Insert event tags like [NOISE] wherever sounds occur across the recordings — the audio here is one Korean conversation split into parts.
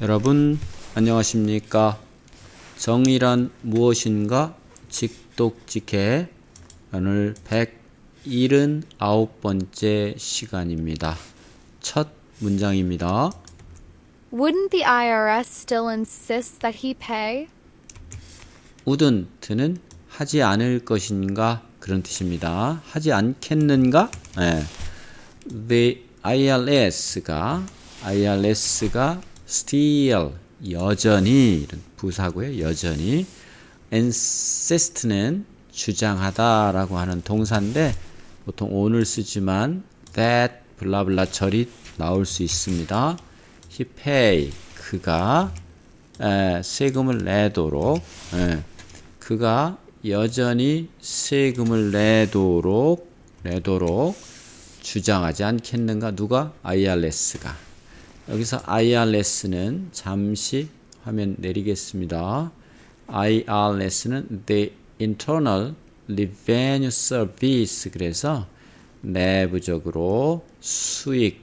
여러분 안녕하십니까? 정의란 무엇인가? 직독직해 오늘 179번째 시간입니다. 첫 문장입니다. Wouldn't the IRS still insist that he pay? 우든트는 하지 않을 것인가 그런 뜻입니다. 하지 않겠는가? 예. The IRS가 IRS가 still 여전히 이런 부사고요. 여전히 insist는 주장하다라고 하는 동사인데 보통 오늘 쓰지만 that 블라블라 절이 나올 수 있습니다. He pay 그가 에, 세금을 내도록 에, 그가 여전히 세금을 내도록 내도록 주장하지 않겠는가 누가 IRS가 여기서 IRS는 잠시 화면 내리겠습니다. IRS는 The Internal Revenue Service 그래서 내부적으로 수익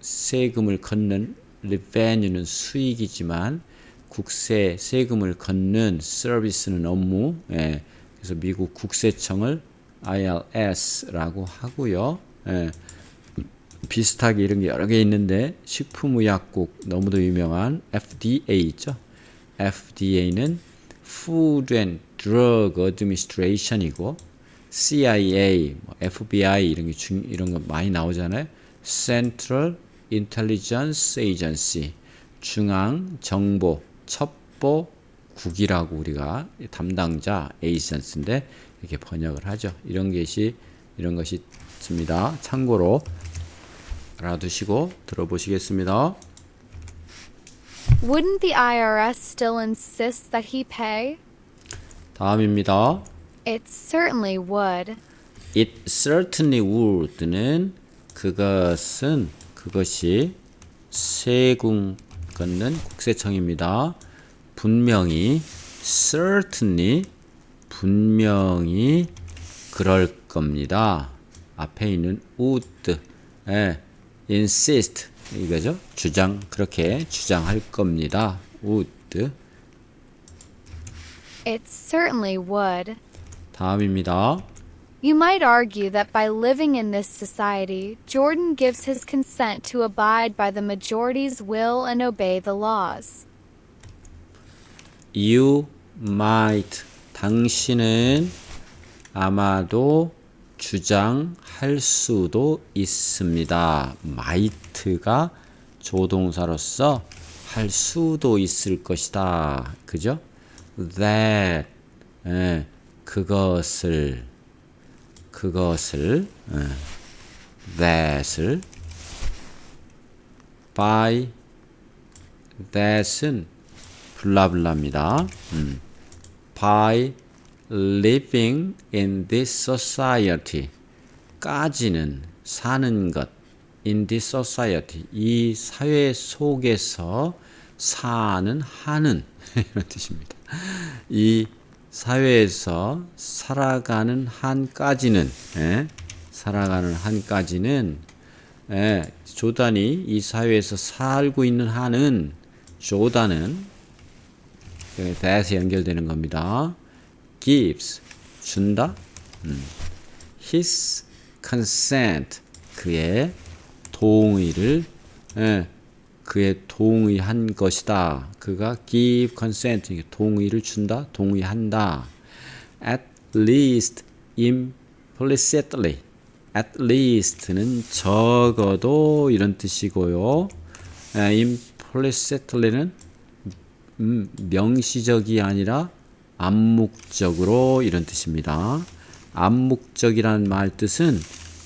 세금을 걷는 revenue는 수익이지만 국세 세금을 걷는 서비스는 업무 예, 그래서 미국 국세청을 IRS라고 하고요. 예, 비슷하게 이런 게 여러 개 있는데 식품의약국 너무도 유명한 FDA 있죠. FDA는 Food and Drug Administration이고 CIA, 뭐 FBI 이런 게 중, 이런 거 많이 나오잖아요. Central Intelligence Agency 중앙 정보 첩보 국이라고 우리가 담당자 에이전스인데 이렇게 번역을 하죠. 이런 것이 이런 것이 있습니다. 참고로 알아두시고 들어보시겠습니다. Wouldn't the IRS still insist that he pay? 다음입니다. It certainly would. It certainly would는 그것은 그것이 세금 걷는 국세청입니다. 분명히 certainly 분명히 그럴 겁니다. 앞에 있는 would 예, insist 이거죠. 주장 그렇게 주장할 겁니다. would It certainly would. 다음입니다. You might argue that by living in this society, Jordan gives his consent to abide by the majority's will and obey the laws. You might 당신은 아마도 주장할 수도 있습니다. might가 조동사로서 할 수도 있을 것이다. 그죠? that 예, 그것을 그것을 예, that을 by that은 블라블라입니다. 음. by living in this society 까지는 사는 것 in this society 이 사회 속에서 사는 하는 [LAUGHS] 이런 뜻입니다. 이 사회에서 살아가는 한까지는 예? 살아가는 한까지는 예, 조단이 이 사회에서 살고 있는 한은 조단은 that에 연결되는 겁니다. Gives 준다. 음. his consent 그의 동의를 예, 그의 동의한 것이다. 그가 give consent 동의를 준다. 동의한다. at least implicitly at least는 적어도 이런 뜻이고요. 예, implicitly는 음, 명시적이 아니라 암묵적으로 이런 뜻입니다. 암묵적이라는 말 뜻은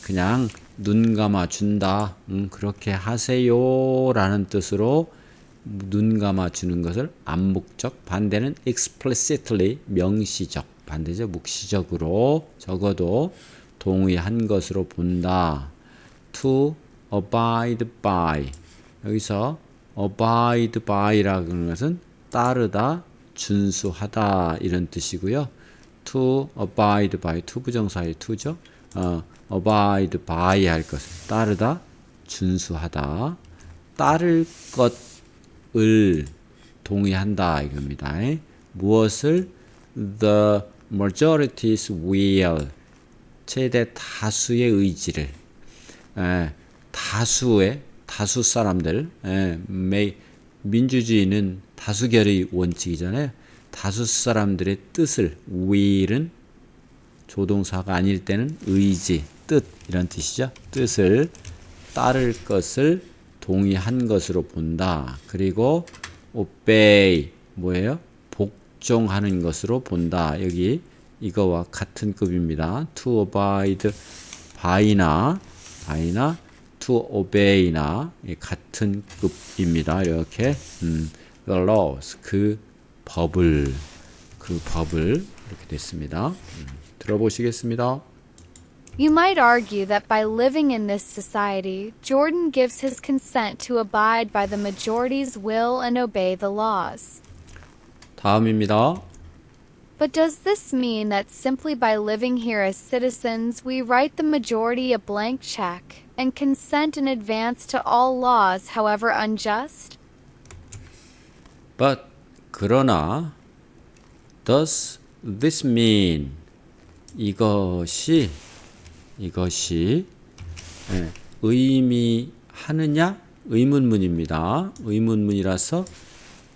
그냥 눈 감아 준다. 음, 그렇게 하세요라는 뜻으로 눈 감아 주는 것을 암묵적 반대는 explicitly 명시적 반대죠. 묵시적으로 적어도 동의한 것으로 본다. to abide by 여기서 abide by라는 것은 따르다, 준수하다 이런 뜻이고요. to abide by to 부정사의 to죠. 어, abide by 할 것을 따르다, 준수하다. 따를 것을 을 동의한다 이겁니다. 무엇을 the majority's will 최대 다수의 의지를 에, 다수의 다수 사람들 에, 매, 민주주의는 다수결의 원칙이잖아요. 다수 사람들의 뜻을 will은 조동사가 아닐 때는 의지, 뜻 이런 뜻이죠. 뜻을 따를 것을 동의한 것으로 본다. 그리고 obey 뭐예요? 복종하는 것으로 본다. 여기 이거와 같은 급입니다. to abide by나 by나 to obey나 같은 급입니다. 이렇게 음, the laws 그 법을 그 법을 이렇게 됐습니다. 음, 들어보시겠습니다. You might argue that by living in this society, Jordan gives his consent to abide by the majority's will and obey the laws. 다음입니다. But does this mean that simply by living here as citizens, we write the majority a blank check and consent in advance to all laws, however unjust? But 그러나 does this mean 이것이 이것이 예, 의미하느냐 의문문입니다. 의문문이라서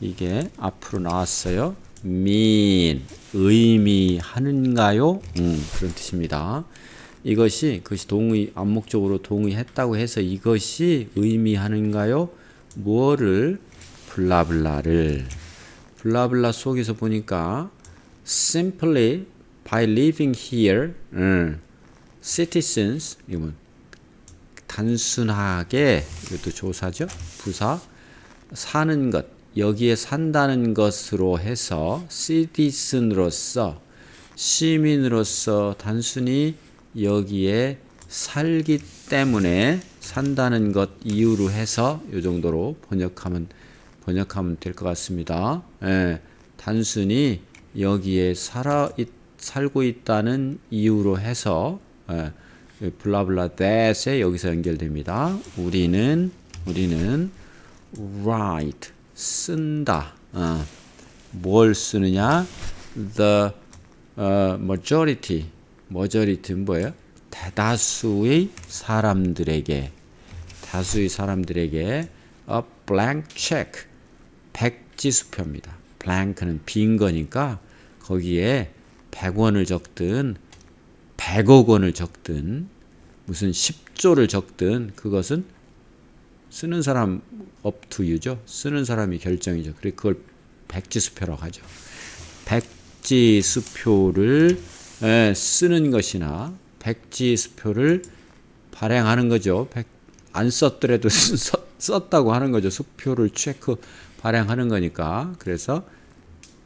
이게 앞으로 나왔어요. mean 의미하는가요? 음, 그런 뜻입니다. 이것이 그것이 동의 암묵적으로 동의했다고 해서 이것이 의미하는가요? 무엇을 블라블라를 블라블라 속에서 보니까 simply by living here 음, citizens 이건 단순하게 이것도 조사죠? 부사. 사는 것 여기에 산다는 것으로 해서 citizen으로서 시민으로서 단순히 여기에 살기 때문에 산다는 것 이유로 해서 이 정도로 번역하면 번역하면 될 것 같습니다. 예, 단순히 여기에 살아 있, 살고 있다는 이유로 해서 예, 블라블라 that에 여기서 연결됩니다. 우리는 우리는 write 쓴다. 어, 뭘 쓰느냐? The 어, majority majority는 뭐예요? 대다수의 사람들에게 다수의 사람들에게 a blank check 백지수표입니다. blank는 빈 거니까 거기에 100원을 적든 100억 원을 적든 무슨 10조를 적든 그것은 쓰는 사람 you죠. 쓰는 사람이 결정이죠. 그래 그걸 백지수표라고 하죠. 백지수표를 예, 쓰는 것이나 백지수표를 발행하는 거죠. 백, 안 썼더라도 [LAUGHS] 썼, 썼다고 하는 거죠. 수표를 체크 발행하는 거니까. 그래서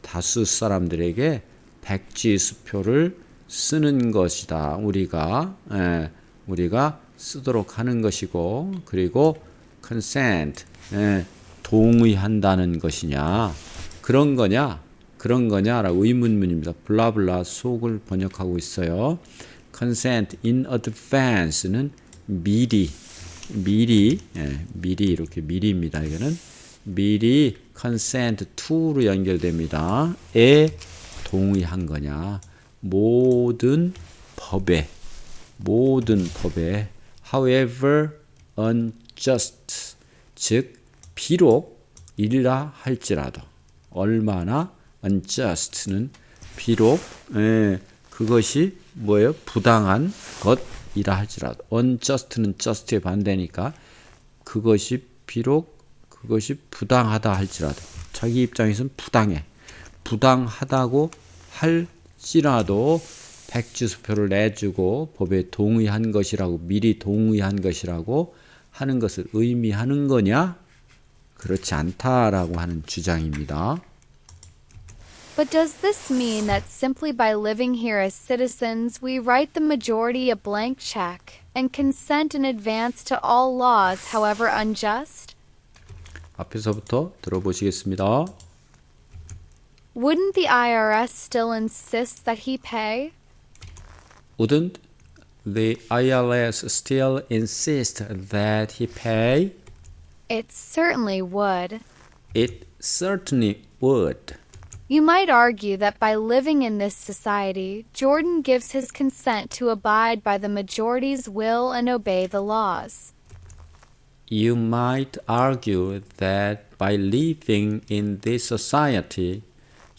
다수 사람들에게 백지 수표를 쓰는 것이다. 우리가 예, 우리가 쓰도록 하는 것이고 그리고 consent 예, 동의한다는 것이냐 그런 거냐 그런 거냐라고 의문문입니다. 블라블라 속을 번역하고 있어요. consent in advance는 미리 미리 예, 미리 이렇게 미리입니다. 이거는 미리 consent to로 연결됩니다. 에 동의한 거냐 모든 법에 모든 법에 however unjust 즉 비록 이라 할지라도 얼마나 unjust는 비록 예, 그것이 뭐예요 부당한 것이라 할지라도 unjust는 just의 반대니까 그것이 비록 그것이 부당하다 할지라도 자기 입장에서는 부당해 부당하다고 할지라도 백지수표를 내주고 법에 동의한 것이라고 미리 동의한 것이라고 하는 것을 의미하는 거냐? 그렇지 않다라고 하는 주장입니다. But does this mean that simply by living here as citizens, we write the majority a blank check and consent in advance to all laws, however unjust? 앞에서부터 들어보시겠습니다. Wouldn't the IRS still insist that he pay? Wouldn't the IRS still insist that he pay? It certainly would. it certainly would. You might argue that by living in this society, Jordan gives his consent to abide by the majority's will and obey the laws. You might argue that by living in this society,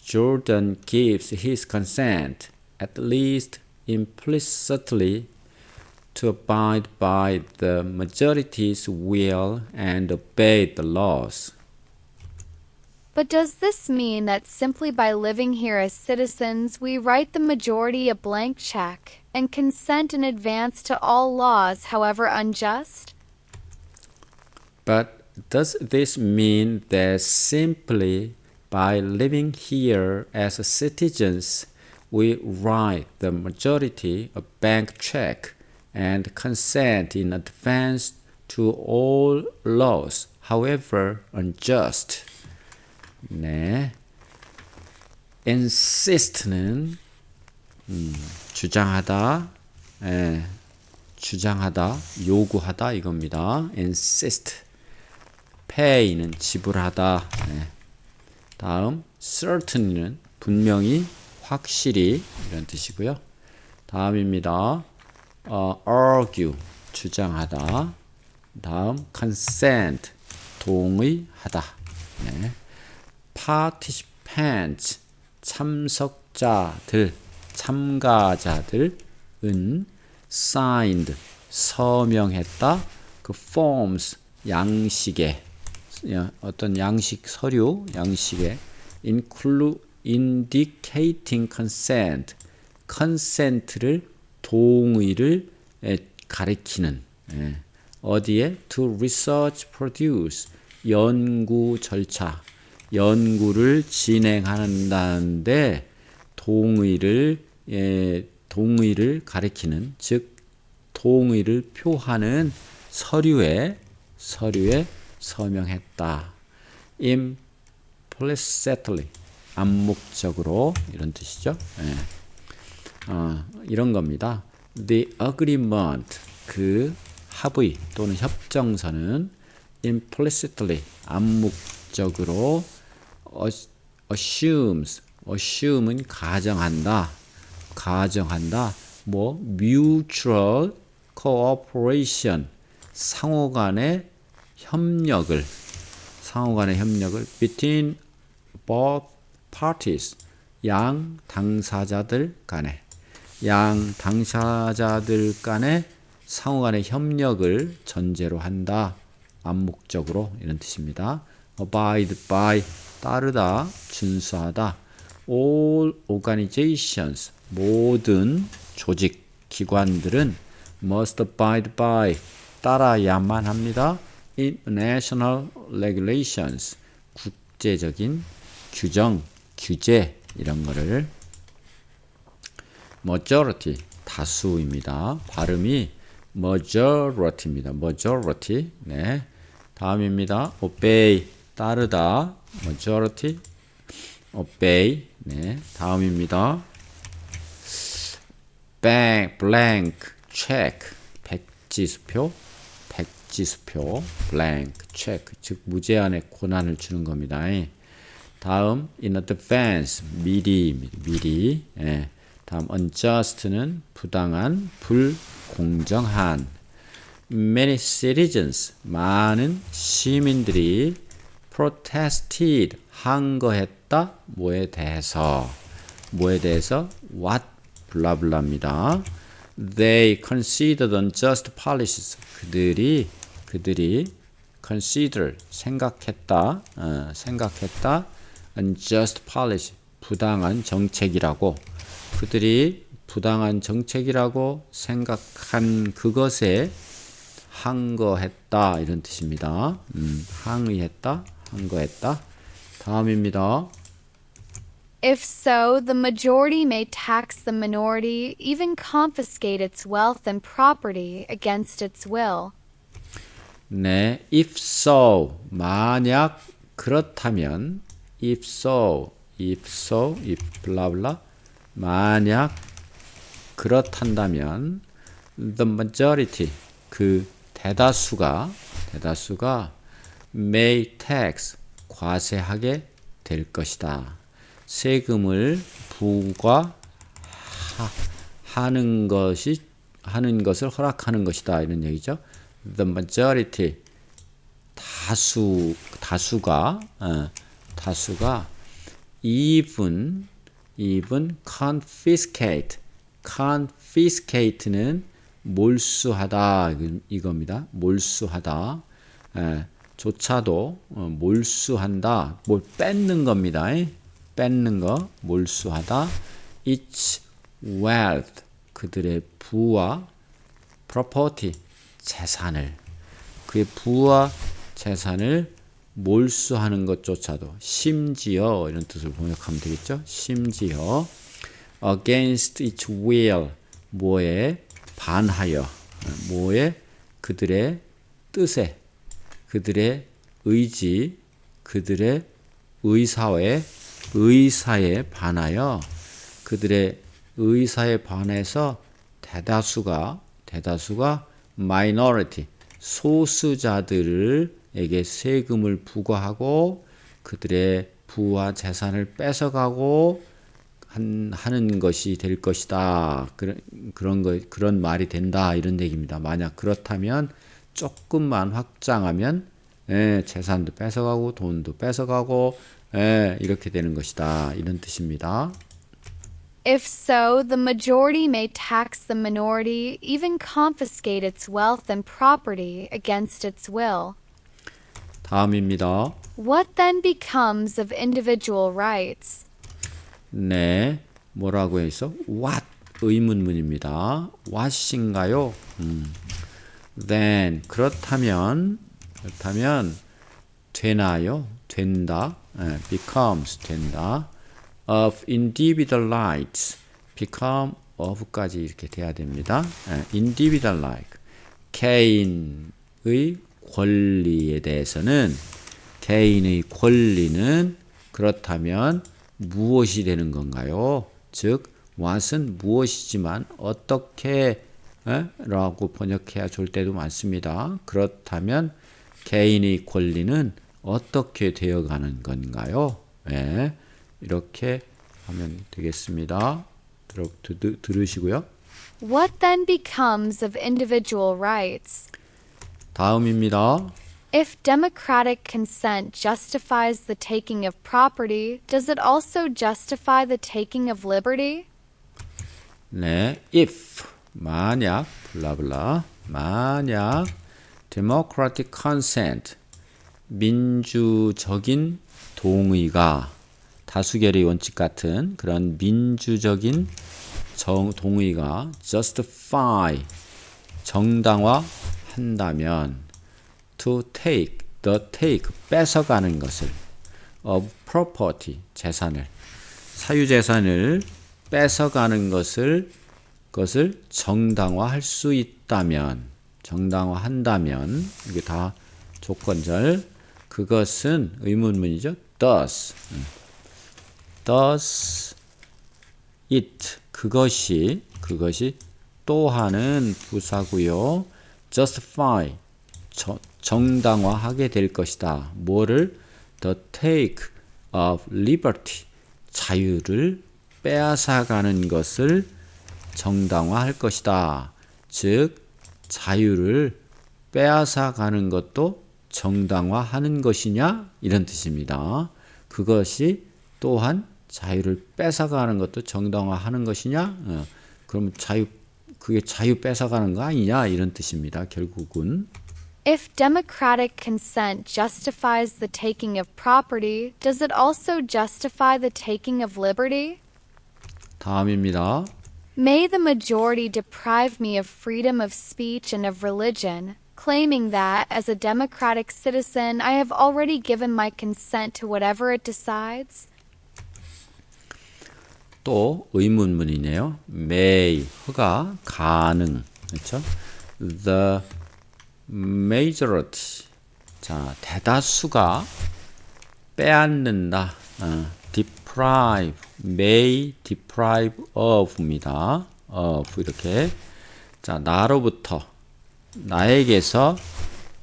Jordan gives his consent, at least implicitly, to abide by the majority's will and obey the laws. But does this mean that simply by living here as citizens, we write the majority a blank check and consent in advance to all laws, however unjust? But does this mean that simply by living here as citizens, we write the majority a bank check and consent in advance to all laws, however unjust? 네. insist는 음, 주장하다, 예, 주장하다, 요구하다 이겁니다. insist. Pay는 지불하다. 네. 다음 certainly는 분명히, 확실히 이런 뜻이고요. 다음입니다. 어, argue 주장하다. 다음 consent 동의하다. 네. participants 참석자들, 참가자들은 signed 서명했다. 그 forms 양식에 야, 어떤 양식 서류 양식에 include indicating consent consent를 동의를 에, 가리키는 예. 어디에 to research produce 연구 절차 연구를 진행한다는데 동의를 예, 동의를 가리키는 즉 동의를 표하는 서류에 서류에 서명했다. implicitly 암묵적으로 이런 뜻이죠. 예. 어, 이런 겁니다. The agreement 그 합의 또는 협정서는 implicitly 암묵적으로 assumes assume은 가정한다. 가정한다. 뭐 mutual cooperation 상호 간의 협력을 상호 간의 협력을 between both parties 양 당사자들 간에 양 당사자들 간의 상호 간의 협력을 전제로 한다. 암묵적으로 이런 뜻입니다. abide by 따르다, 준수하다. all organizations 모든 조직 기관들은 must abide by 따라야만 합니다. International regulations 국제적인 규정, 규제 이런 거를 majority 다수입니다. 발음이 majority입니다. majority. 네. 다음입니다. obey 따르다 majority obey 네. 다음입니다. blank blank check 백지 수표 백 지수표 blank check 즉 무제한의 권한을 주는 겁니다. 다음 in advance 미리 미리 예. 다음 unjust는 부당한 불공정한 many citizens 많은 시민들이 protested 항거했다 뭐에 대해서 뭐에 대해서 what 블라블라입니다. They considered unjust policies 그들이 그들이 consider 생각했다 어, 생각했다 unjust policy 부당한 정책이라고 그들이 부당한 정책이라고 생각한 그것에 항거했다 이런 뜻입니다. 음, 항의했다, 항거했다. 다음입니다. If so, the majority may tax the minority, even confiscate its wealth and property against its will. 네, if so 만약 그렇다면 if so, if so, if 블라블라 만약 그렇단다면 the majority 그 대다수가 대다수가 may tax 과세하게 될 것이다. 세금을 부과 하는 것이 하는 것을 허락하는 것이다 이런 얘기죠. The majority 다수 다수가 어, 다수가 even even confiscate confiscate는 몰수하다 이- 이겁니다. 몰수하다 에, 조차도 어, 몰수한다 뭘 뺏는 겁니다. 에? 뺏는 거 몰수하다 its wealth 그들의 부와 property 재산을 그의 부와 재산을 몰수하는 것조차도 심지어 이런 뜻을 번역하면 되겠죠. 심지어 against its will 뭐에 반하여 뭐에 그들의 뜻에 그들의 의지 그들의 의사에 의사에 반하여 그들의 의사에 반해서 대다수가 대다수가 minority 소수자들에게 세금을 부과하고 그들의 부와 재산을 뺏어가고 한, 하는 것이 될 것이다. 그런 그런 거 그런 말이 된다 이런 얘기입니다. 만약 그렇다면 조금만 확장하면 예, 재산도 뺏어가고 돈도 뺏어가고 예, 이렇게 되는 것이다 이런 뜻입니다. If so, the majority may tax the minority, even confiscate its wealth and property against its will. 다음입니다. What then becomes of individual rights? 네, 뭐라고 해서 what 의문문입니다. what인가요? 음. then 그렇다면 그렇다면 되나요? 된다. 예, becomes 된다. Of individual rights become of까지 이렇게 돼야 됩니다. 예, individual right 개인의 권리에 대해서는 개인의 권리는 그렇다면 무엇이 되는 건가요? 즉 what은 무엇이지만 어떻게 에? 라고 번역해야 좋을 때도 많습니다. 그렇다면 개인의 권리는 어떻게 되어가는 건가요? 예, 이렇게 하면 되겠습니다. 들어, 드, 들으시고요. What then becomes of individual rights? 다음입니다. If democratic consent justifies the taking of property, does it also justify the taking of liberty? 네, if 만약 블라블라 만약 democratic consent 민주적인 동의가 다수결의 원칙 같은 그런 민주적인 정, 동의가 justify 정당화 한다면 to take the take 뺏어가는 것을 of property 재산을 사유 재산을 뺏어가는 것을 것을 정당화할 수 있다면 정당화한다면 이게 다 조건절 그것은 의문문이죠. does 음. Does it 그것이 그것이 또한은 부사고요. justify 저- 정당화하게 될 것이다. 뭐를 the take of liberty 자유를 빼앗아가는 것을 정당화할 것이다. 즉 자유를 빼앗아가는 것도 정당화하는 것이냐 이런 뜻입니다. 그것이 또한 자유를 뺏어가는 것도 정당화하는 것이냐? 어, 그럼 자유 그게 자유 뺏어가는 거 아니냐 이런 뜻입니다. 결국은 If democratic consent justifies the taking of property, does it also justify the taking of liberty? 다음입니다. May the majority deprive me of freedom of speech and of religion, claiming that, as a democratic citizen, I have already given my consent to whatever it decides? 또 의문문이네요. may 허가 가능 그렇죠? The majority 자 대다수가 빼앗는다. 어, deprive may deprive of입니다. of 이렇게 자 나로부터 나에게서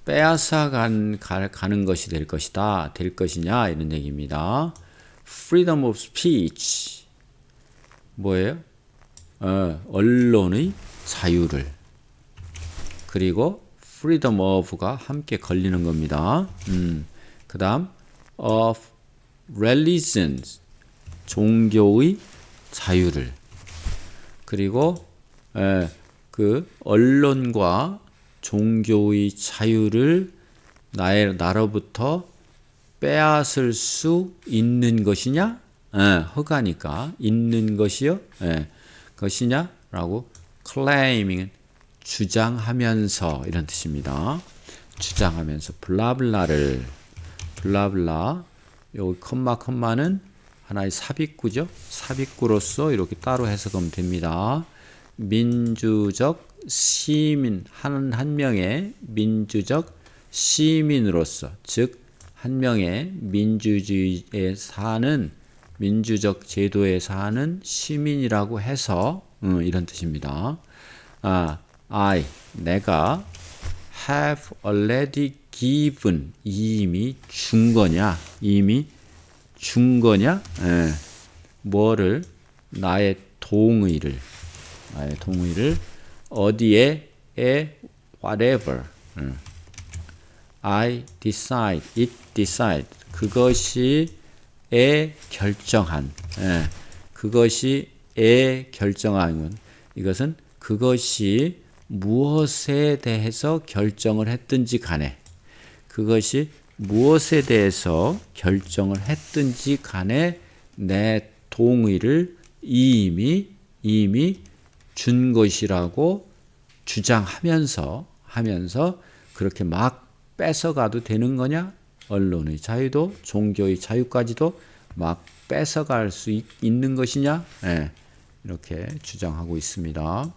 빼앗아 간, 가, 가는 것이 될 것이다. 될 것이냐 이런 얘기입니다. freedom of speech 뭐예요? 어, 언론의 자유를 그리고 freedom of가 함께 걸리는 겁니다. 음, 그 다음 of religion 종교의 자유를 그리고 에, 그 언론과 종교의 자유를 나의 나로부터 빼앗을 수 있는 것이냐? 예, 허가니까 있는 것이요. 예, 것이냐라고 claiming 주장하면서 이런 뜻입니다. 주장하면서 블라블라를 블라블라 여기 컴마 컴마는 하나의 삽입구죠. 삽입구로서 이렇게 따로 해석하면 됩니다. 민주적 시민 한, 한 명의 민주적 시민으로서 즉 한 명의 민주주의에 사는 민주적 제도에 사는 시민이라고 해서 음, 이런 뜻입니다. 아, I 내가 have already given 이미 준 거냐 이미 준 거냐 예. 뭐를 나의 동의를 나의 동의를 어디에 에 whatever 음. I decide it decide 그것이 에 결정한 예. 그것이 에 결정한 건 이것은 그것이 무엇에 대해서 결정을 했든지 간에 그것이 무엇에 대해서 결정을 했든지 간에 내 동의를 이미 이미 준 것이라고 주장하면서 하면서 그렇게 막 뺏어가도 되는 거냐? 언론의 자유도 종교의 자유까지도 막 뺏어갈 수 있, 는 것이냐? 예, 이렇게 주장하고 있습니다.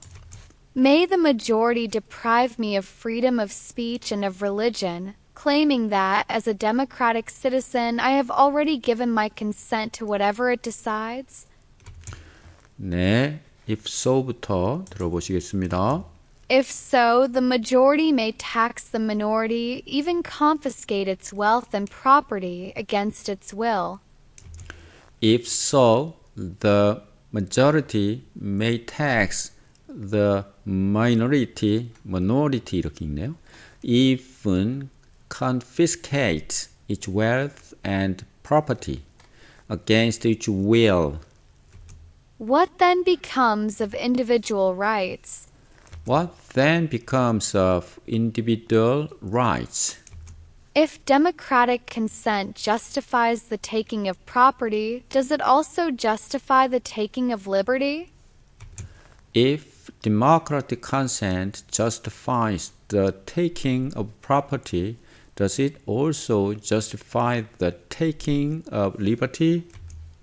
May the majority deprive me of freedom of speech and of religion, claiming that, as a democratic citizen, I have already given my consent to whatever it decides? 네, if so부터 들어보시겠습니다. If so, the majority may tax the minority, even confiscate its wealth and property against its will. If so, the majority may tax the minority, minority 이렇게 읽네요. even confiscate its wealth and property against its will. What then becomes of individual rights? What then becomes of individual rights? If democratic consent justifies the taking of property, does it also justify the taking of liberty? If democratic consent justifies the taking of property, does it also justify the taking of liberty?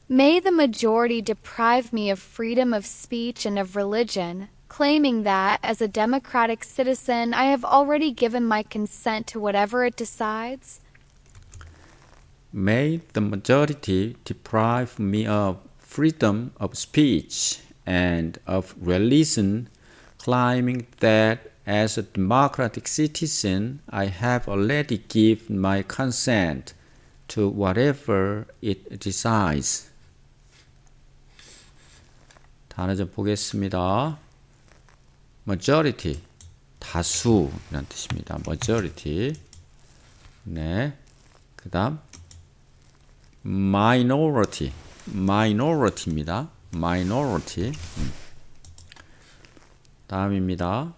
May the majority deprive me of freedom of speech and of religion, claiming that, as a democratic citizen, I have already given my consent to whatever it decides? May the majority deprive me of freedom of speech and of religion, claiming that as a democratic citizen I have already given my consent to whatever it decides. 단어 좀 보겠습니다. Majority 다수라는 뜻입니다. majority 네. 그다음 minority minority입니다. minority 음. 다음입니다.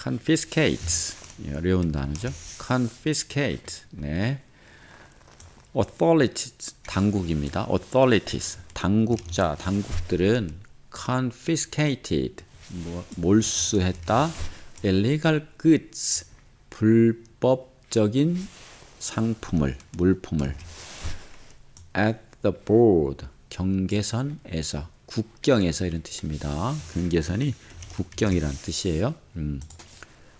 confiscate 예, 어려운 단어죠. confiscate 네. authorities 당국입니다. authorities 당국자 당국들은 confiscated 뭐, 몰수했다 illegal goods 불법적인 상품을 물품을 at the board 경계선에서 국경에서 이런 뜻입니다. 경계선이 국경이란 뜻이에요. 음,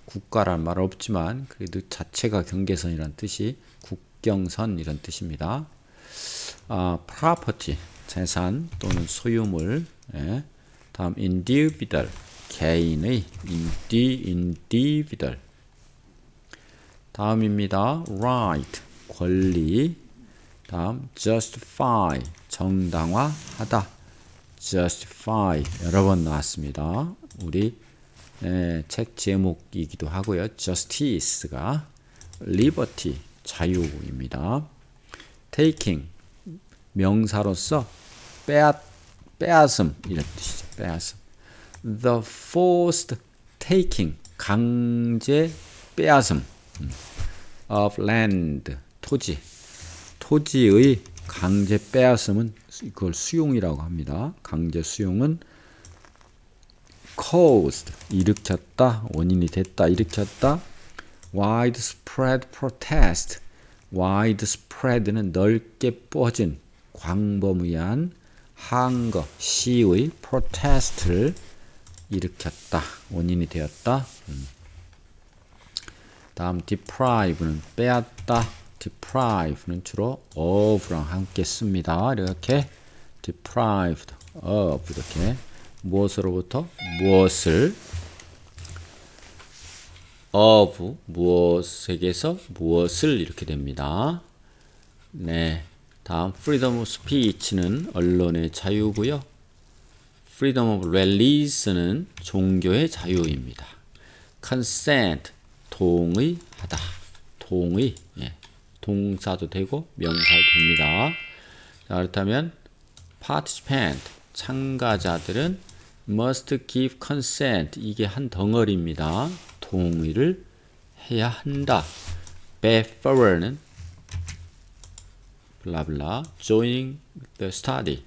국가란 말 없지만 그래도 자체가 경계선이란 뜻이 국경선 이런 뜻입니다. 아, property 재산 또는 소유물 예. 다음 individual 개인의 indi, individual 다음입니다. right 권리. 다음 justify 정당화하다. justify 여러 번 나왔습니다. 우리 예, 책 제목이기도 하고요. justice가 liberty 자유입니다. taking 명사로서 빼앗 빼앗음 이런 뜻이죠. 빼앗음. The forced taking 강제 빼앗음 음. of land 토지 토지의 강제 빼앗음은 이걸 수용이라고 합니다. 강제 수용은 caused 일으켰다 원인이 됐다 일으켰다 widespread protest widespread는 넓게 뻗은 광범위한 항거 시의 protest를 일으켰다. 원인이 되었다. 음. 다음 deprive는 빼앗다. deprive는 주로 of랑 함께 씁니다. 이렇게 deprived of 이렇게 무엇으로부터? 무엇을? of 무엇에게서 무엇을? 이렇게 됩니다. 네. 다음 freedom of speech는 언론의 자유고요. freedom of religion은 종교의 자유입니다. consent 동의하다. 동의. 예. 동사도 되고 명사도 됩니다. 자, 그렇다면 participant 참가자들은 must give consent 이게 한 덩어리입니다. 동의를 해야 한다. befar는 블라블라 joining the study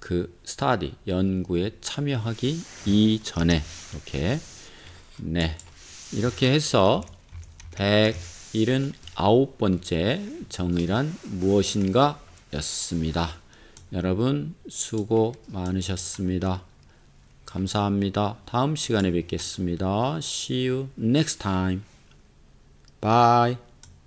그 study 연구에 참여하기 이전에 이렇게 네 이렇게 해서 179번째 정의란 무엇인가 였습니다. 여러분 수고 많으셨습니다. 감사합니다. 다음 시간에 뵙겠습니다. See you next time. Bye.